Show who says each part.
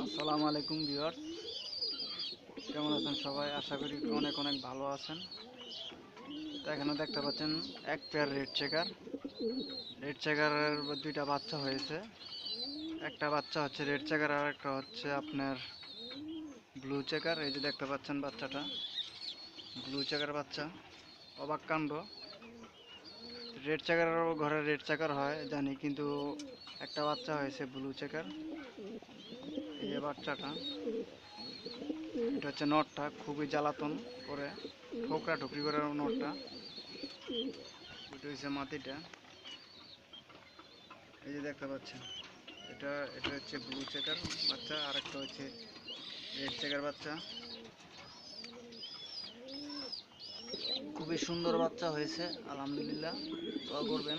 Speaker 1: আসসালামু আলাইকুম ভিউয়ার্স। কেমন আছেন সবাই? আশা করি অনেক অনেক ভালো আছেন। তো এখানে দেখতে পাচ্ছেন এক পেয়ার রেড চেকার রেড চেকারের দুইটা বাচ্চা হয়েছে। একটা বাচ্চা হচ্ছে রেড চেকার আর একটা হচ্ছে আপনার ব্লু চেকার এই যে দেখতে পাচ্ছেন বাচ্চাটা। ব্লু চেকার বাচ্চা। অবাক কাণ্ড। রেড চেকারের ঘরে রেড চেকার হয়, জানি, কিন্তু একটা বাচ্চা হয়েছে ব্লু চেকার এই যে বাচ্চাটা, এটা হচ্ছে নটটা, খুবই জ্বালাতন করে, ঠোকরা ঠুকরি করে নটটা। এটা হচ্ছে মাটিটা। এই যে দেখতে পাচ্ছেন, এটা এটা হচ্ছে ব্লু চেকার বাচ্চা আর একটা হচ্ছে রেড চেকার বাচ্চা। খুবই সুন্দর বাচ্চা হয়েছে, আলহামদুলিল্লাহ, দোয়া করবেন।